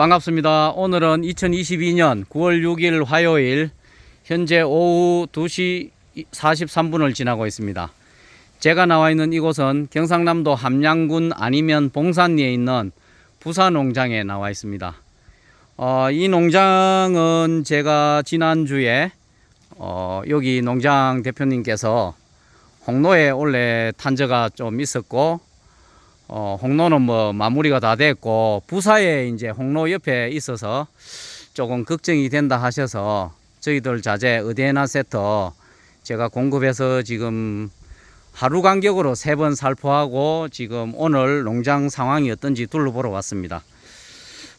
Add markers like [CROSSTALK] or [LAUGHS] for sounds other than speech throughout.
반갑습니다. 오늘은 2022년 9월 6일 화요일 현재 오후 2시 43분을 지나고 있습니다. 제가 나와 있는 이곳은 경상남도 함양군 아니면 봉산리에 있는 부사농장에 나와 있습니다. 어, 이 농장은 제가 지난주에 어, 여기 농장 대표님께서 홍로에 원래 탄저가 좀 있었고 어, 홍로는 뭐 마무리가 다 됐고 부사에 이제 홍로 옆에 있어서 조금 걱정이 된다 하셔서 저희들 자재 의대나 세트 제가 공급해서 지금 하루 간격으로 세 번 살포하고 지금 오늘 농장 상황이 어떤지 둘러보러 왔습니다.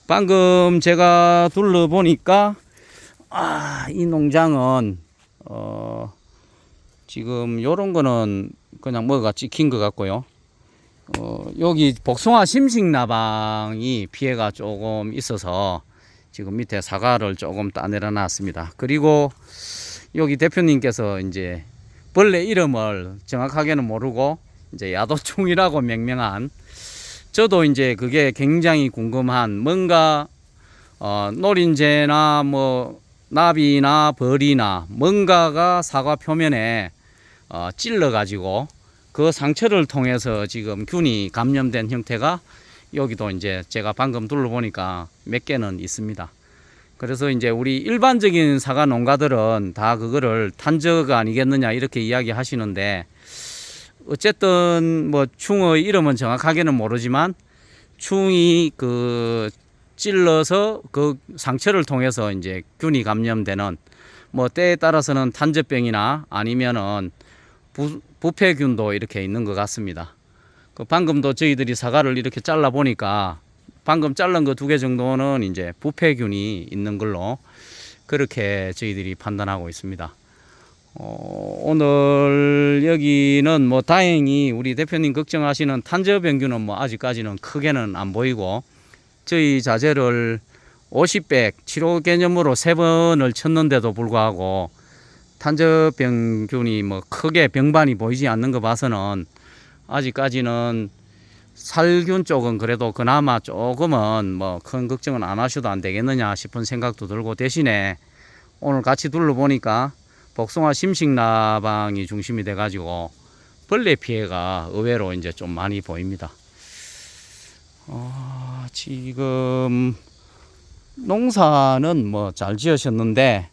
방금 제가 둘러보니까 아, 이 농장은 어, 지금 요런 거는 그냥 뭐가 찍힌 것 같고요. 어, 여기 복숭아 심식 나방이 피해가 조금 있어서 지금 밑에 사과를 조금 따내려 놨습니다. 그리고 여기 대표님께서 이제 벌레 이름을 정확하게는 모르고 이제 야도충이라고 [LAUGHS] 명명한 저도 이제 그게 굉장히 궁금한 뭔가 어, 노린재나 뭐 나비나 벌이나 뭔가가 사과 표면에 어, 찔러 가지고 그 상처를 통해서 지금 균이 감염된 형태가 여기도 이제 제가 방금 둘러보니까 몇 개는 있습니다. 그래서 이제 우리 일반적인 사과 농가들은 다 그거를 탄저가 아니겠느냐 이렇게 이야기 하시는데 어쨌든 뭐 충의 이름은 정확하게는 모르지만 충이 그 찔러서 그 상처를 통해서 이제 균이 감염되는 뭐 때에 따라서는 탄저병이나 아니면은 부, 부패균도 이렇게 있는 것 같습니다. 그 방금도 저희들이 사과를 이렇게 잘라 보니까 방금 자른 거 두 개 정도는 이제 부패균이 있는 걸로 그렇게 저희들이 판단하고 있습니다. 어, 오늘 여기는 뭐 다행히 우리 대표님 걱정하시는 탄저병균은 뭐 아직까지는 크게는 안 보이고 저희 자재를 50백 치료 개념으로 세 번을 쳤는데도 불구하고 탄저병균이 뭐 크게 병반이 보이지 않는 거 봐서는 아직까지는 살균 쪽은 그래도 그나마 조금은 뭐 큰 걱정은 안 하셔도 안 되겠느냐 싶은 생각도 들고 대신에 오늘 같이 둘러보니까 복숭아 심식나방이 중심이 돼 가지고 벌레 피해가 의외로 이제 좀 많이 보입니다. 어, 지금 농사는 뭐 잘 지으셨는데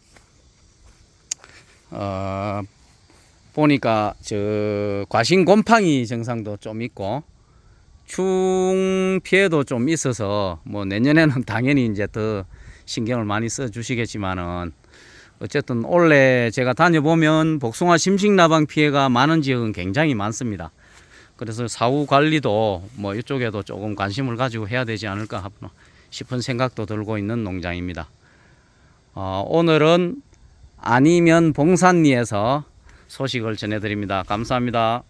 어, 보니까 저 과신 곰팡이 증상도 좀 있고 충 피해도 좀 있어서 뭐 내년에는 [LAUGHS] 당연히 이제 더 신경을 많이 써 주시겠지만은 어쨌든 올해 제가 다녀보면 복숭아 심식나방 피해가 많은 지역은 굉장히 많습니다. 그래서 사후 관리도 뭐 이쪽에도 조금 관심을 가지고 해야 되지 않을까 싶은 생각도 들고 있는 농장입니다. 어, 오늘은 아니면 봉산리에서 소식을 전해드립니다. 감사합니다.